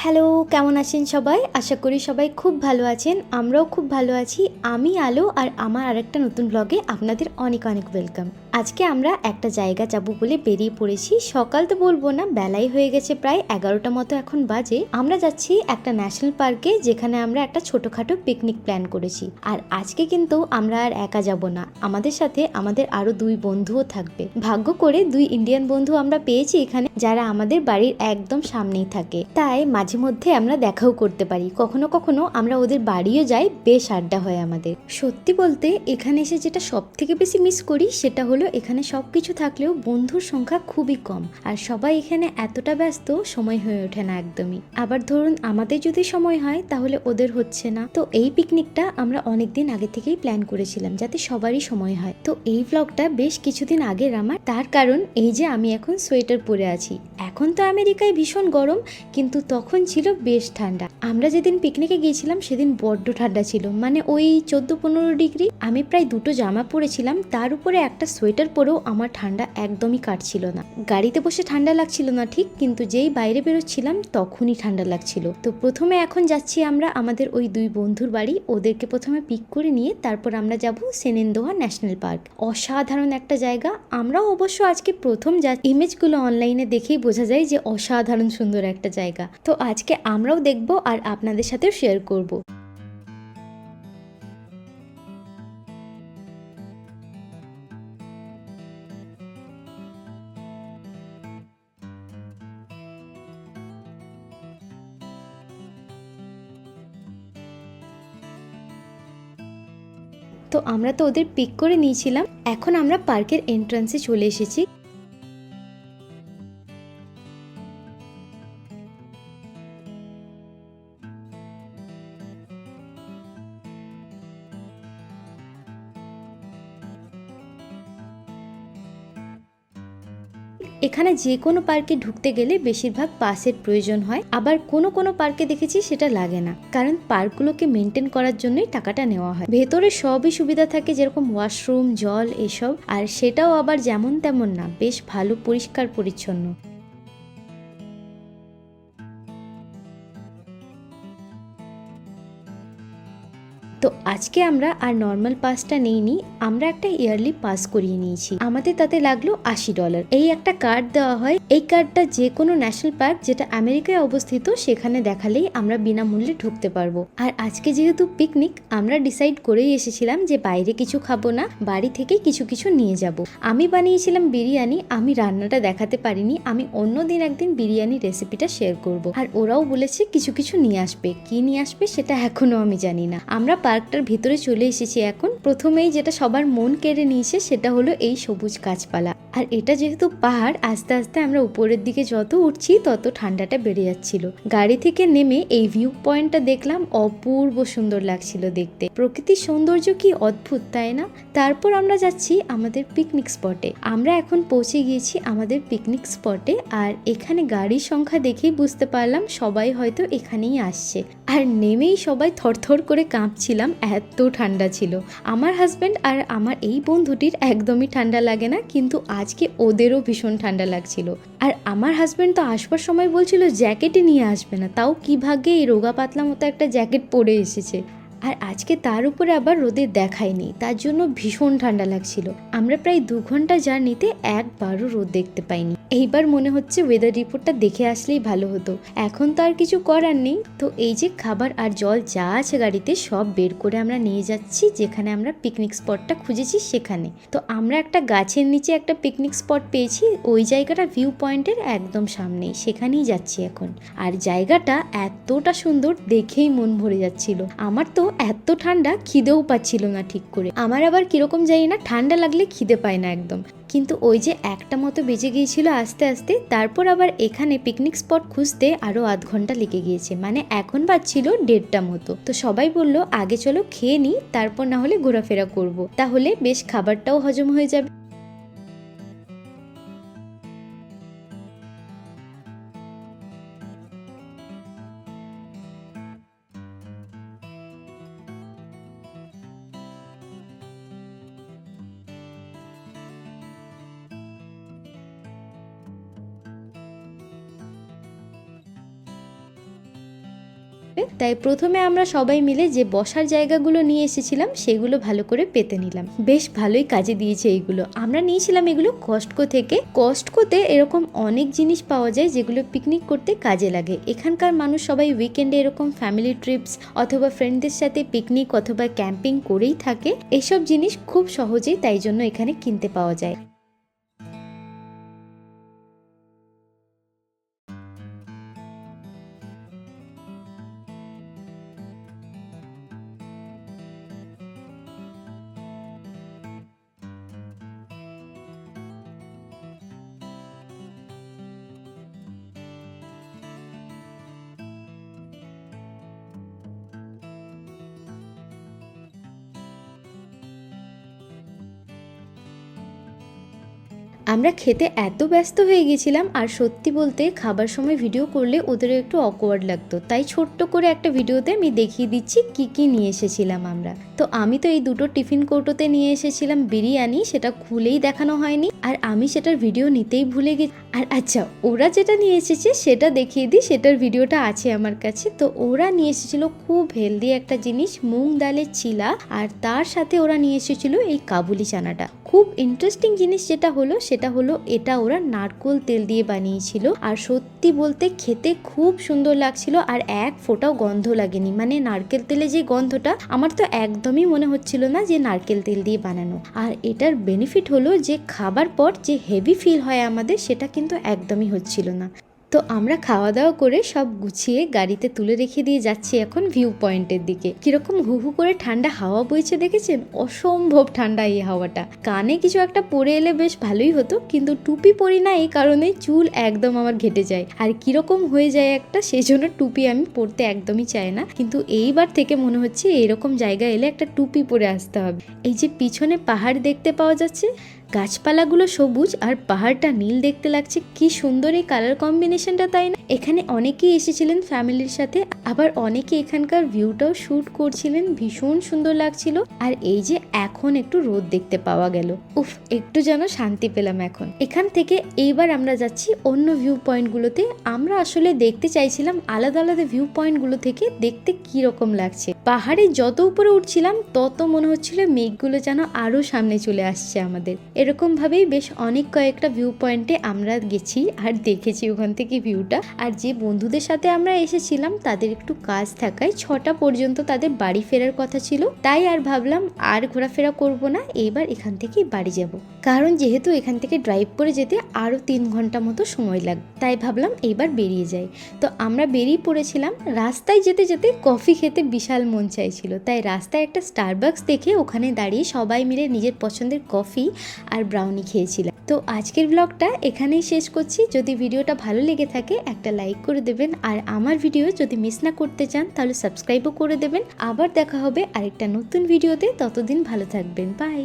Hello, কেমন আছেন সবাই? আশা করি সবাই খুব ভালো আছেন। আমরাও খুব ভালো আছি। আমি আলো আর আমার আরেকটা নতুন ব্লগে আপনাদের অনেক অনেক ওয়েলকাম আজকে আমরা একটা জায়গা যাব বলে বেরিয়ে পড়েছি। সকাল তো বলব না, বেলাই হয়ে গেছে প্রায় এগারোটা মতো এখন বাজে। আমরা যাচ্ছি একটা ন্যাশনাল পার্কে যেখানে আমরা একটা ছোটোখাটো পিকনিক প্ল্যান করেছি। আর আজকে কিন্তু আমরা আর একা যাব না। আমাদের সাথে আমাদের আরও দুই বন্ধুও থাকবে। ভাগ্য করে দুই ইন্ডিয়ান বন্ধু আমরা পেয়েছি এখানে, যারা আমাদের বাড়ির একদম সামনেই থাকে। তাই মাঝে মধ্যে আমরা দেখাও করতে পারি। কখনো কখনো আমরা ওদের বাড়িও যাই, বেশ আড্ডা হয় আমাদের। সত্যি বলতে এখানে এসে যেটা সব থেকে বেশি মিস করি, সেটা হলো এখানে সব কিছু থাকলেও বন্ধুর সংখ্যা খুবই কম। আর সবাই এখানে এতটা ব্যস্ত, সময় হয়ে ওঠে না একদমই। আবার ধরুন, আমাদের যদি সময় হয়, তাহলে ওদের হচ্ছে না। তো এই পিকনিকটা আমরা অনেকদিন আগে থেকেই প্ল্যান করেছিলাম, যাতে সবারই সময় হয়। তো এই ব্লগটা বেশ কিছুদিন আগের আমার। তার কারণ, এই যে আমি এখন সোয়েটার পরে আছি। এখন তো আমেরিকায় ভীষণ গরম, কিন্তু তখন ছিল বেশ ঠান্ডা। আমরা যেদিন পিকনিকে গিয়েছিলাম, সেদিন বড্ড ঠান্ডা ছিল। মানে ওই চোদ্দ পনেরো ডিগ্রি, আমি প্রায় দুটো জামা পরেছিলাম। তার উপরে একটা সোয়েটার পরেও আমার ঠান্ডা একদমই কাটছিল না। গাড়িতে বসে ঠান্ডা লাগছিল না ঠিক, কিন্তু যেই বাইরে বেরোচ্ছিলাম তখনই ঠান্ডা লাগছিল। তো প্রথমে এখন যাচ্ছি আমরা আমাদের ওই দুই বন্ধুর বাড়ি, ওদেরকে প্রথমে পিক করে নিয়ে তারপর আমরা যাব সেনেন্দোহা ন্যাশনাল পার্ক। অসাধারণ একটা জায়গা। আমরাও অবশ্য আজকে প্রথম যা, ইমেজগুলো অনলাইনে দেখেই বোঝা যায় যে অসাধারণ সুন্দর একটা জায়গা। তো আজকে আমরাও দেখব আর আপনাদের সাথেও শেয়ার করব। তো আমরা তো ওদের পিক করে নিয়েছিলাম। এখন আমরা পার্কের এন্ট্রান্সে চলে এসেছি। এখানে যে কোনো পার্কে ঢুকতে গেলে বেশিরভাগ পাসের প্রয়োজন হয়। আবার কোনো কোনো পার্কে দেখেছি সেটা লাগে না। কারণ পার্কগুলোকে মেনটেন করার জন্যই টাকাটা নেওয়া হয়। ভেতরে সবই সুবিধা থাকে, যেরকম ওয়াশরুম, জল, এসব। আর সেটাও আবার যেমন তেমন না, বেশ ভালো, পরিষ্কার, পরিচ্ছন্ন। আজকে আমরা আর নর্মাল পাসটা নেইনি, আমরা একটা ইয়ারলি পাস করিয়ে নিয়েছি। আমাদের তাতে লাগল আশি ডলার এই একটা কার্ড দেওয়া হয়, এই কার্ডটা যে কোনো ন্যাশনাল পার্ক যেটা আমেরিকায় অবস্থিত, সেখানে দেখালেই আমরা বিনামূল্যে ঢুকতে পারব। আর আজকে যেহেতু পিকনিক আমরা ডিসাইড করেই এসেছিলাম যে বাইরে কিছু খাব না, বাড়ি থেকে কিছু কিছু নিয়ে যাব। আমি বানিয়েছিলাম বিরিয়ানি, আমি রান্নাটা দেখাতে পারিনি, আমি অন্যদিন একদিন বিরিয়ানি রেসিপিটা শেয়ার করব। আর ওরাও বলেছে কিছু কিছু নিয়ে আসবে। কি নিয়ে আসবে সেটা এখনও আমি জানি না। আমরা পার্কটার ভিতরে চলে এসেছি এখন। প্রথমেই যেটা সবার মন কেড়ে নিয়েছে সেটা হলো এই সবুজ গাছপালা। আর এটা যেহেতু পাহাড়, আস্তে আস্তে আমরা উপরের দিকে যত উঠছি তত ঠান্ডাটা বেড়ে যাচ্ছিল। গাড়ি থেকে নেমে এই ভিউ পয়েন্টটা দেখলাম, অপূর্ব সুন্দর লাগছিল দেখতে। প্রকৃতির সৌন্দর্য কি অদ্ভুত, তাই না? তারপর আমরা যাচ্ছি আমাদের পিকনিক স্পটে আমরা এখন পৌঁছে গিয়েছি আমাদের পিকনিক স্পটে আর এখানে গাড়ির সংখ্যা দেখেই বুঝতে পারলাম সবাই হয়তো এখানেই আসছে। আর নেমেই সবাই থরথর করে কাঁপছিলাম এত ঠান্ডা ছিল। আমার হাজব্যান্ড আর আমার এই বন্ধুটির একদমই ঠান্ডা লাগে না, কিন্তু আজকে ওদেরও ভীষণ ঠান্ডা লাগছিল। আর আমার হাজব্যান্ড তো আসবার সময় বলছিল জ্যাকেটই নিয়ে আসবে না। তাও কি ভাগ্যে এই রোগা পাতলা মতো একটা জ্যাকেট পরে এসেছে। আর আজকে তার উপরে আবার রোদের দেখায়নি তার জন্য ভীষণ ঠান্ডা লাগছিল। আমরা প্রায় দু ঘণ্টা জার্নিতে একবারও রোদ দেখতে পাইনি। এইবার মনে হচ্ছে ওয়েদার রিপোর্টটা দেখে আসলেই ভালো হতো। এখন তো আর কিছু করার নেই। তো এই যে খাবার আর জল যা আছে গাড়িতে সব বের করে আমরা নিয়ে যাচ্ছি, যেখানে আমরা পিকনিক স্পটটা খুঁজেছি সেখানে। তো আমরা একটা গাছের নিচে একটা পিকনিক স্পট পেয়েছি, ওই জায়গাটা ভিউ পয়েন্টের একদম সামনেই, সেখানেই যাচ্ছি এখন। আর জায়গাটা এতটা সুন্দর দেখেই মন ভরে যাচ্ছিল। আমার তো এত ঠান্ডা খিদেও পাচ্ছিল না ঠিক করে। আমার আবার কীরকম জানি না, ঠান্ডা লাগলে খিদে পায় না একদম। কিন্তু ওই যে একটা মতো বেজে গিয়েছিল আস্তে আস্তে, তারপর আবার এখানে পিকনিক স্পট খুঁজতে আরও আধ ঘণ্টা লেগে গিয়েছে। মানে এখন বাজছিল দেড়টা মতো। তো সবাই বলল, আগে চলো খেয়ে নিই তারপর না হলে ঘোরাফেরা করব। তাহলে বেশ খাবারটাও হজম হয়ে যাবে। থাকবে তাই প্রথমে আমরা সবাই মিলে যে বসার জায়গাগুলো নিয়ে এসেছিলাম, সেগুলো ভালো করে পেতে নিলাম। বেশ ভালোই কাজে দিয়েছে এইগুলো আমরা নিয়েছিলাম এগুলো কস্টকো থেকে। কস্টকোতে এরকম অনেক জিনিস পাওয়া যায় যেগুলো পিকনিক করতে কাজে লাগে। এখানকার মানুষ সবাই উইকেন্ডে এরকম ফ্যামিলি ট্রিপস অথবা ফ্রেন্ডদের সাথে পিকনিক অথবা ক্যাম্পিং করেই থাকে। এসব জিনিস খুব সহজেই তাই জন্য এখানে কিনতে পাওয়া যায়। আমরা খেতে এত ব্যস্ত হয়ে গেছিলাম আর সত্যি বলতে খাবার সময় ভিডিও করলে ওদের একটু অকওয়ার্ড লাগতো। তাই ছোট্ট করে একটা ভিডিওতে আমি দেখিয়ে দিচ্ছি কি কি নিয়ে এসেছিলাম আমরা। তো আমি তো এই দুটো টিফিন কৌটোতে নিয়ে এসেছিলাম বিরিয়ানি, সেটা খুলেই দেখানো হয়নি। আর আমি সেটার ভিডিও নিতেই ভুলে গেছি। আর আচ্ছা ওরা যেটা নিয়ে এসেছে সেটা দেখিয়ে দিই, সেটার ভিডিওটা আছে আমার কাছে। তো ওরা নিয়ে এসেছিল খুব হেলদি একটা জিনিস, মুগ ডালের চিলা আর তার সাথে ওরা নিয়ে এসেছিল এই কাবুলি চানাটা। খুব ইন্টারেস্টিং জিনিস যেটা হলো, সেটা হলো এটা ওরা নারকোল তেল দিয়ে বানিয়েছিল, আর সত্যি বলতে খেতে খুব সুন্দর লাগছিল, আর এক ফোঁটাও গন্ধ লাগেনি। মানে নারকেল তেলে যে গন্ধটা, আমার তো একদমই মনে হচ্ছিল না যে নারকেল তেল দিয়ে বানানো। আর এটার বেনিফিট হলো যে খাবার পর যে হেভি ফিল হয় আমাদের সেটা কিন্তু একদমই হচ্ছিল না। তো আমরা খাওয়া দাওয়া করে সব গুছিয়ে গাড়িতে তুলে রেখে দিয়ে যাচ্ছি এখন ভিউ পয়েন্টের দিকে। কীরকম হু হু করে ঠান্ডা হাওয়া বইছে দেখেছেন? অসম্ভব ঠান্ডা এই হাওয়াটা। কানে কিছু একটা পরে এলে বেশ ভালোই হতো, কিন্তু টুপি পরি না এই কারণে চুল একদম আমার ঘেটে যায়। আর কীরকম হয়ে যায় একটা, সেই জন্য টুপি আমি পরতে একদমই চাই না। কিন্তু এইবার থেকে মনে হচ্ছে এরকম জায়গায় এলে একটা টুপি পরে আসতে হবে। এই যে পিছনে পাহাড় দেখতে পাওয়া যাচ্ছে গাছপালাগুলো সবুজ আর পাহাড়টা নীল দেখতে লাগছে। কি সুন্দর এই কালার কম্বিনেশনটা তাই না? এখানে অনেকেই এসেছিলেন ফ্যামিলির সাথে, আবার অনেকে এখানকার ভিউটাও শ্যুট করছিলেন, ভীষণ সুন্দর লাগছিল। আর এই যে এখন একটু রোদ দেখতে পাওয়া গেল। উফ, একটু যেন শান্তি পেলাম এখন। এখান থেকে এইবার আমরা যাচ্ছি অন্য ভিউ পয়েন্টগুলোতে আমরা আসলে দেখতে চাইছিলাম আলাদা আলাদা ভিউ পয়েন্টগুলো থেকে দেখতে কি রকম লাগছে। পাহাড়ে যত উপরে উঠছিলাম, তত মনে হচ্ছিল মেঘগুলো যেন আরও সামনে চলে আসছে আমাদের। এরকম ভাবেই বেশ অনেক কয়েকটা ভিউ পয়েন্টে আমরা গেছি আর দেখেছি ওখান থেকে ভিউটা আর যে বন্ধুদের সাথে আমরা এসেছিলাম, তাদের একটু কাজ থাকায় ছটা পর্যন্ত তাদের বাড়ি ফেরার কথা ছিল। তাই আর ভাবলাম আর ঘোরাফেরা করব না এইবার এখান থেকেই বাড়ি যাব। কারণ যেহেতু এখান থেকে ড্রাইভ করে যেতে আরও তিন ঘণ্টা মতো সময় লাগবে। তাই ভাবলাম এইবার বেরিয়ে যাই। তো আমরা বেরিয়ে পড়েছিলাম, রাস্তায় যেতে যেতে কফি খেতে বিশাল মন চাইছিল। তাই রাস্তায় একটা স্টারবাক্স দেখে ওখানে দাঁড়িয়ে সবাই মিলে নিজের পছন্দের কফি আর ব্রাউনি খেয়েছিলাম তো আজকের ব্লগটা এখানেই শেষ করছি। যদি ভিডিওটা ভালো লেগে থাকে, একটা লাইক করে দেবেন। আর আমার ভিডিও যদি মিস না করতে চান, তাহলে সাবস্ক্রাইবও করে দেবেন। আবার দেখা হবে আরেকটা নতুন ভিডিওতে ততদিন ভালো থাকবেন। বাই